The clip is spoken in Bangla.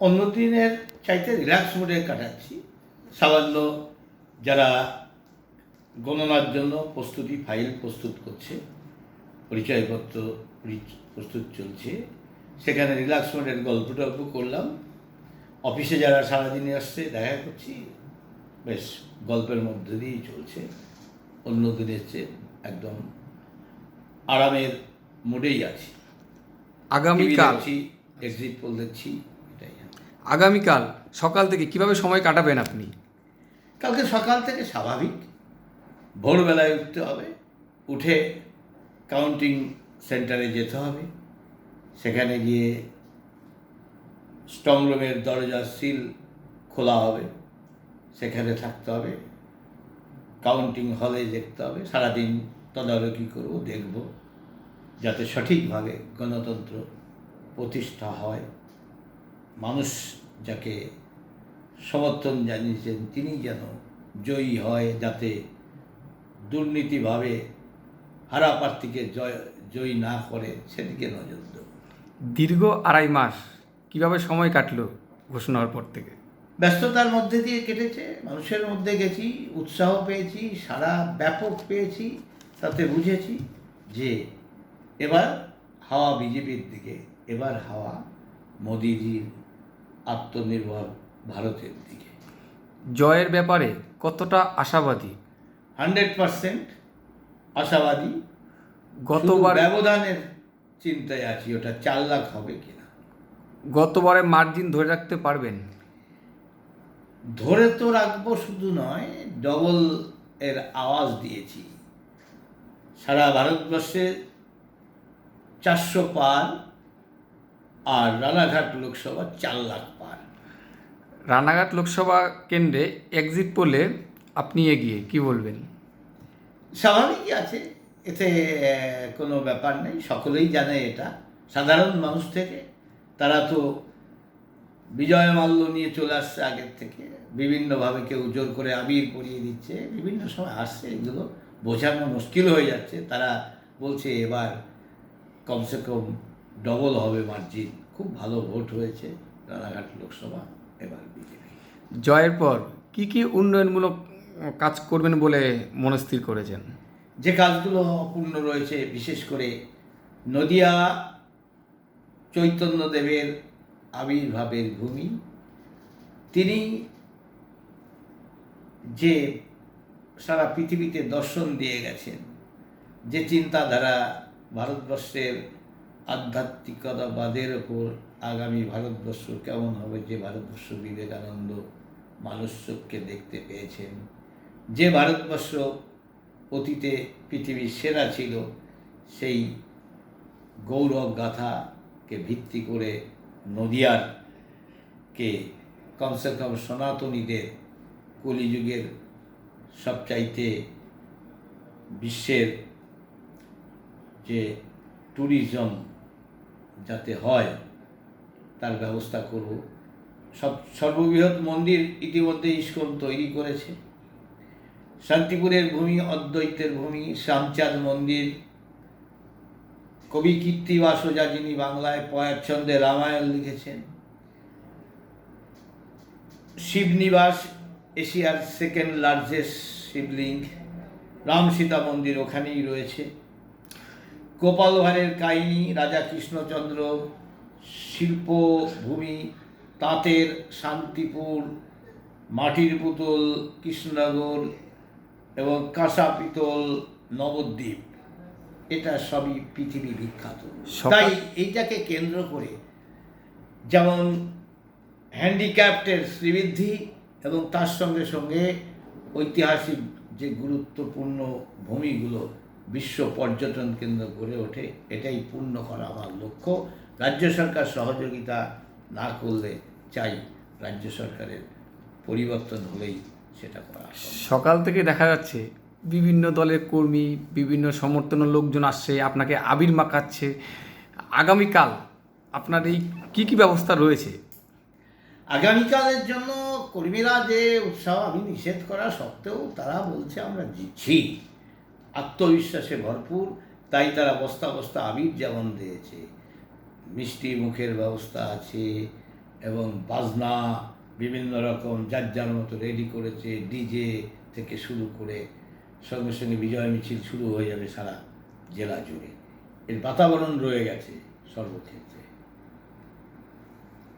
অন্য দিনের চাইতে রিল্যাক্স মোডে কাটাচ্ছি। সামান্য যারা গণনার জন্য প্রস্তুতি ফাইল প্রস্তুত করছে পরিচয়পত্র প্রস্তুত চলছে সেখানে রিল্যাক্স মোডের গল্প টল্প করলাম। অফিসে যারা সারাদিনে আসছে দেখা করছি বেশ গল্পের মধ্যে দিয়েই চলছে। অন্য দিনের চেয়ে একদম আরামের মোডেই আছি। আগামীকাল। এক্সিট পোল দেখছি। এটাই আগামীকাল সকাল থেকে কীভাবে সময় কাটাবেন আপনি? কালকে সকাল থেকে স্বাভাবিক। ভোরবেলায় উঠতে হবে, উঠে কাউন্টিং সেন্টারে যেতে হবে। সেখানে গিয়ে স্ট্রং রুমের দরজা সিল খোলা হবে, সেখানে থাকতে হবে। কাউন্টিং হলে দেখতে হবে, সারাদিন তদারকি করব, দেখব, যাতে সঠিকভাবে গণতন্ত্র প্রতিষ্ঠা হয়। মানুষ যাকে সমর্থন জানিয়েছেন তিনি যেন জয়ী হয় যাতে দুর্নীতিভাবে হারা প্রার্থীকে জয় জয়ী না করে সেদিকে নজর দেব। দীর্ঘ আড়াই মাস কীভাবে সময় কাটলো ঘোষণা হওয়ার পর থেকে? ব্যস্ততার মধ্যে দিয়ে কেটেছে মানুষের মধ্যে গেছি উৎসাহ পেয়েছি সারা ব্যাপক পেয়েছি তাতে বুঝেছি যে এবার হাওয়া বিজেপির দিকে এবার হাওয়া মোদিজির আত্মনির্ভর ভারতের দিকে। জয়ের ব্যাপারে কতটা আশাবাদী? হান্ড্রেড পারসেন্ট আশাবাদী। গতবার ব্যবধানের চিন্তায় আছি ওটা চার লাখ হবে কিনা। গতবারে মার্জিন ধরে রাখতে পারবেন? ধরে তো রাখব শুধু নয় ডবল এর আওয়াজ দিয়েছি। সারা ভারতবর্ষে চারশো পার আর রানাঘাট লোকসভা চার লাখ পার। রানাঘাট লোকসভা কেন্দ্রে এক্সিট পোলে আপনি এগিয়ে কি বলবেন? স্বাভাবিকই আছে এতে কোনো ব্যাপার নেই সকলেই জানে এটা। সাধারণ মানুষ থেকে তারা তো বিজয় মাল্য নিয়ে চলে আসছে আগের থেকে বিভিন্নভাবে কেউ জোর করে আবির করিয়ে দিচ্ছে বিভিন্ন সময় আসছে এগুলো বোঝানো মুশকিল হয়ে যাচ্ছে। তারা বলছে এবার কমসে কম ডবল হবে মার্জিন খুব ভালো ভোট হয়েছে রানাঘাট লোকসভা এবার বিজেপি। জয়ের পর কি কি উন্নয়নমূলক কাজ করবেন বলে মনস্থির করেছেন? যে কাজগুলো অপূর্ণ রয়েছে বিশেষ করে নদিয়া চৈতন্যদেবের আবির্ভাবের ভূমি। তিনি যে সারা পৃথিবীতে দর্শন দিয়ে গেছেন যে চিন্তাধারা ভারতবর্ষের আধ্যাত্মিকতাবাদের ওপর আগামী ভারতবর্ষ কেমন হবে যে ভারতবর্ষ বিবেকানন্দ মানুষকে দেখতে পেয়েছেন? যে ভারতবর্ষ অতীতে পৃথিবীর সেরা ছিল, সেই গৌরব গাথাকে ভিত্তি করে নদিয়ার কে কমসে কম সনাতনীদের কলিযুগের সবচাইতে বিশ্বের যে ট্যুরিজম যাতে হয়, তার ব্যবস্থা করব। সব সর্ববৃহৎ মন্দির ইতিমধ্যে ইস্কন তৈরি করেছে। শান্তিপুরের ভূমি, অদ্বৈতের ভূমি, শ্যামচাঁদ মন্দির, কবি কীর্তিবাস ওঝা যিনি বাংলায় পয়াচ্ছন্দে রামায়ণ লিখেছেন। শিবনিবাস এশিয়ার সেকেন্ড লার্জেস্ট শিবলিঙ্গ, রাম সীতা মন্দির ওখানেই রয়েছে। গোপাল ভাঁড়ের কাহিনী রাজা কৃষ্ণচন্দ্র শিল্পভূমি তাঁতের শান্তিপুর মাটির পুতুল কৃষ্ণনগর এবং কাঁসা পিতল নবদ্বীপ। এটা সবই পৃথিবী বিখ্যাত। তাই এইটাকে কেন্দ্র করে যেমন হ্যান্ডিক্যাপ্টের শ্রীবৃদ্ধি এবং তার সঙ্গে সঙ্গে ঐতিহাসিক যে গুরুত্বপূর্ণ ভূমিগুলো বিশ্ব পর্যটন কেন্দ্র গড়ে ওঠে এটাই পূর্ণ করা আমার লক্ষ্য। রাজ্য সরকার সহযোগিতা না করলে চাই রাজ্য সরকারের পরিবর্তন হলেই সেটা করা সকাল থেকে দেখা যাচ্ছে বিভিন্ন দলের কর্মী বিভিন্ন সমর্থনের লোকজন আসছে আপনাকে আবির মাখাচ্ছে। আগামীকাল আপনার এই কী কী ব্যবস্থা রয়েছে? আগামীকালের জন্য কর্মীরা যে উৎসাহ আমি নিষেধ করা সত্ত্বেও তারা বলছে আমরা জিতছি। আত্মবিশ্বাসে ভরপুর, তাই তারা বস্তা বস্তা আবির যেমন দিয়েছে। মিষ্টি মুখের ব্যবস্থা আছে এবং বাজনা বিভিন্ন রকম যার যার মতো রেডি করেছে ডিজে থেকে শুরু করে সঙ্গে সঙ্গে বিজয় মিছিল শুরু হয়ে যাবে সারা জেলা জুড়ে। এর বাতাবরণ রয়ে গেছে সর্বক্ষেত্রে।